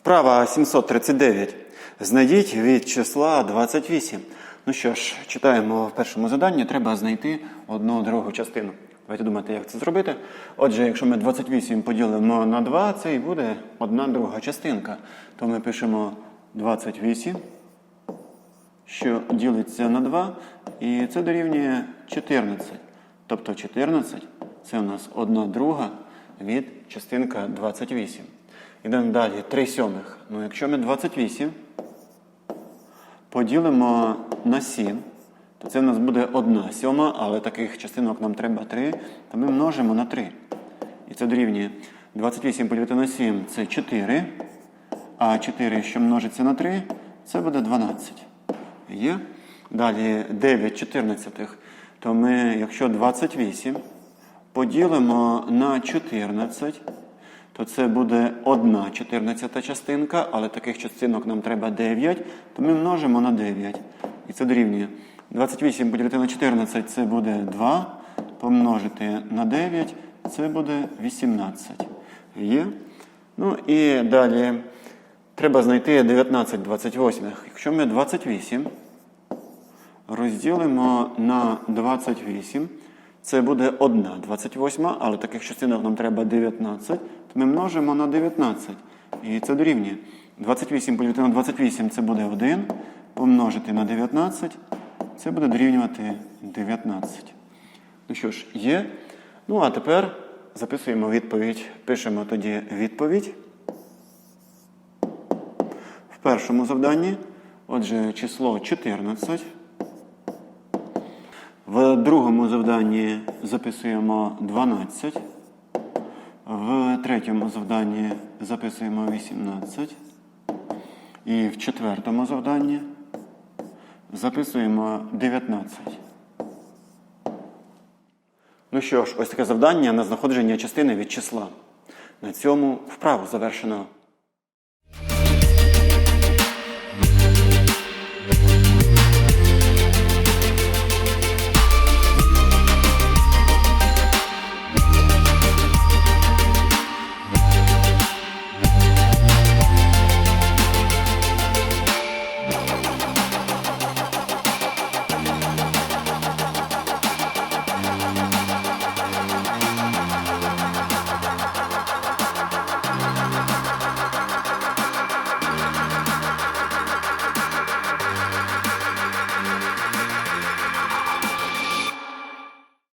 Вправа 739. Знайдіть від числа 28. Ну що ж, читаємо в першому заданні. Треба знайти одну другу частину. Давайте думати, як це зробити. Отже, якщо ми 28 поділимо на 2, це і буде одна друга частинка. То ми пишемо 28, що ділиться на 2, і це дорівнює 14. Тобто 14 це у нас одна друга від частинка 28. Йдемо далі, 3 сьомих. Ну, якщо ми 28 поділимо на 7, то це в нас буде 1 сьома, але таких частинок нам треба 3, то ми множимо на 3. І це дорівнює 28 поділити на 7 це 4, а 4, що множиться на 3, це буде 12. Є? Далі 9 чотирнадцятих. То ми, якщо 28 поділимо на 14, то це буде 1 14 частинка, але таких частинок нам треба 9, то ми множимо на 9. І це дорівнює. 28 поділити на 14 це буде 2, помножити на 9 це буде 18. Є? Ну і далі треба знайти 19 28. Якщо ми 28 розділимо на 28, це буде 1 28, але таких частинок нам треба 19, то ми множимо на 19. І це дорівнює. 28 поділити на 28 це буде 1, помножити на 19, це буде дорівнювати 19. Ну що ж, є. Ну а тепер записуємо відповідь. Пишемо тоді відповідь. В першому завданні, отже, число 14. Другому завданні записуємо 12. В третьому завданні записуємо 18. І в четвертому завданні записуємо 19. Ну що ж, ось таке завдання на знаходження частини від числа. На цьому вправу завершено.